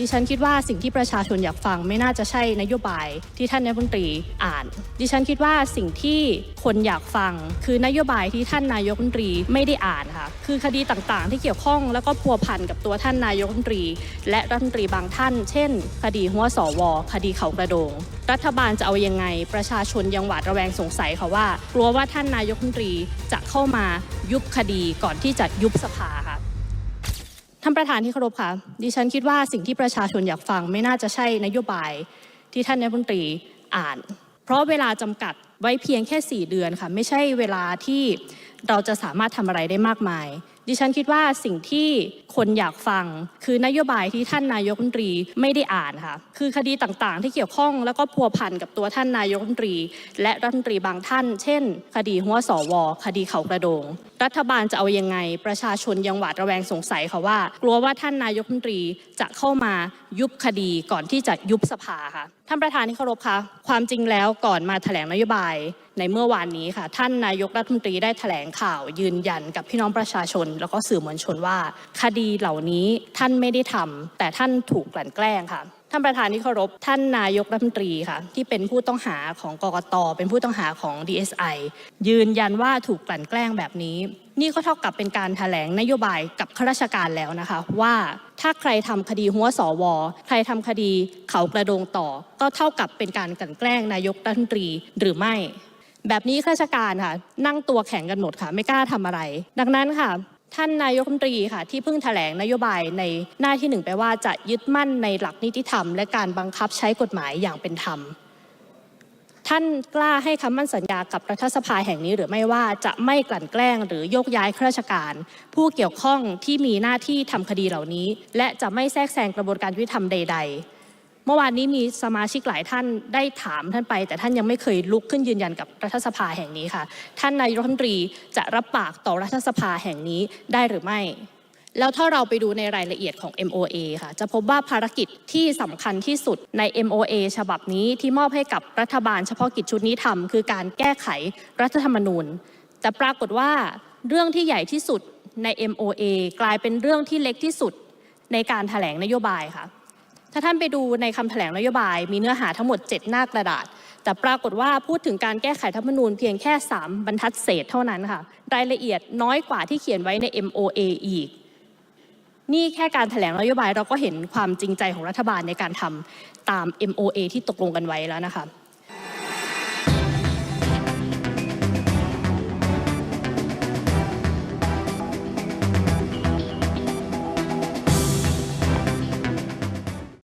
ดิฉันคิดว่าสิ่งที่ประชาชนอยากฟังไม่น่าจะใช่นโยบายที่ท่านนายกรัฐมนตรีอ่าน ดิฉันคิดว่าสิ่งที่คนอยากฟังคือนโยบายที่ท่านนายกรัฐมนตรีไม่ได้อ่านค่ะคือคดีต่างๆ ที่เกี่ยวข้องแล้วก็พัวพันกับตัวท่านนายกรัฐมนตรี และรัฐมนตรีบางท่าน เช่น คดีหัวสวคดีเขากระโดง รัฐบาลจะเอายังไง ประชาชนยังหวาดระแวงสงสัยค่ะว่า กลัวว่าท่านนายกรัฐมนตรีจะเข้ามายุบคดีก่อนที่จะยุบสภาค่ะ ท่านประธานที่เคารพค่ะ ดิฉันคิดว่าสิ่งที่ประชาชนอยากฟังไม่น่าจะใช่นโยบายที่ท่านนายกรัฐมนตรีอ่าน เพราะเวลาจำกัดไว้เพียงแค่ 4 เดือนค่ะ ไม่ใช่เวลาที่เราจะสามารถทำอะไรได้มากมาย ดิฉันคิดว่าสิ่งที่คนอยากฟัง คือนโยบายที่ท่านนายกรัฐมนตรีไม่ได้อ่านค่ะ คือคดีต่างๆ ที่เกี่ยวข้องแล้วก็พัวพันกับตัวท่านนายกรัฐมนตรี และรัฐมนตรีบางท่าน เช่น คดีหัวสวคดีเขากระโดง รัฐบาลจะเอายังไง ประชาชนยังหวาดระแวงสงสัยค่ะว่า กลัวว่าท่านนายกรัฐมนตรีจะเข้ามายุบคดีก่อนที่จะยุบสภาค่ะท่านประธานที่เคารพคะความจริงแล้วก่อนมาแถลงนโยบายในเมื่อวานนี้ค่ะ ท่านนายกรัฐมนตรีได้แถลงข่าวยืนยันกับพี่น้องประชาชน แล้วก็สื่อมวลชนว่า คดีเหล่านี้ท่านไม่ได้ทำแต่ท่านถูกกลั่นแกล้งค่ะท่านประธานที่เคารพท่านนายกรัฐมนตรีค่ะ ที่เป็นผู้ต้องหาของกกตเป็นผู้ต้องหาของ DSI ยืนยันว่าถูกกลั่นแกล้งแบบนี้ นี่ก็เท่ากับเป็นการแถลงนโยบายกับข้าราชการแล้วนะคะ ว่า ถ้าใครทำคดีหัวสวใครทำคดีเขากระโดงต่อ ก็เท่ากับเป็นการกลั่นแกล้งนายกรัฐมนตรีหรือไม่ แบบนี้ข้าราชการค่ะ นั่งตัวแข็งกันหมดค่ะ ไม่กล้าทำอะไร ดังนั้นค่ะท่านนายกรัฐมนตรีค่ะ ที่เพิ่งแถลงนโยบายในหน้าที่หนึ่งไปว่าจะยึดมั่นในหลักนิติธรรม และการบังคับใช้กฎหมายอย่างเป็นธรรม ท่านกล้าให้คำมั่นสัญญากับรัฐสภาแห่งนี้หรือไม่ว่าจะไม่กลั่นแกล้งหรือโยกย้ายข้าราชการ ผู้เกี่ยวข้องที่มีหน้าที่ทำคดีเหล่านี้ และจะไม่แทรกแซงกระบวนการยุติธรรมใด ๆเมื่อวานนี้มีสมาชิกหลายท่านได้ถามท่านไป แต่ท่านยังไม่เคยลุกขึ้นยืนยันกับรัฐสภาแห่งนี้ค่ะ ท่านนายรัฐมนตรีจะรับปากต่อรัฐสภาแห่งนี้ได้หรือไม่ แล้วถ้าเราไปดูในรายละเอียดของ MOA ค่ะ จะพบว่าภารกิจที่สำคัญที่สุดใน MOA ฉบับนี้ที่มอบให้กับรัฐบาลเฉพาะกิจชุดนี้ทำคือการแก้ไขรัฐธรรมนูญ แต่ปรากฏว่าเรื่องที่ใหญ่ที่สุดใน MOA กลายเป็นเรื่องที่เล็กที่สุดในการแถลงนโยบายค่ะ ถ้าท่านไปดูในคำแถลงนโยบาย มีเนื้อหาทั้งหมด 7 หน้ากระดาษ แต่ปรากฏว่าพูดถึงการแก้ไขธรรมนูญเพียงแค่ 3 บรรทัดเศษเท่านั้นค่ะ รายละเอียดน้อยกว่าที่เขียนไว้ใน MOA อีก นี่แค่การแถลงนโยบายเราก็เห็นความจริงใจของรัฐบาลในการทำตาม MOA ที่ตกลงกันไว้แล้วนะคะ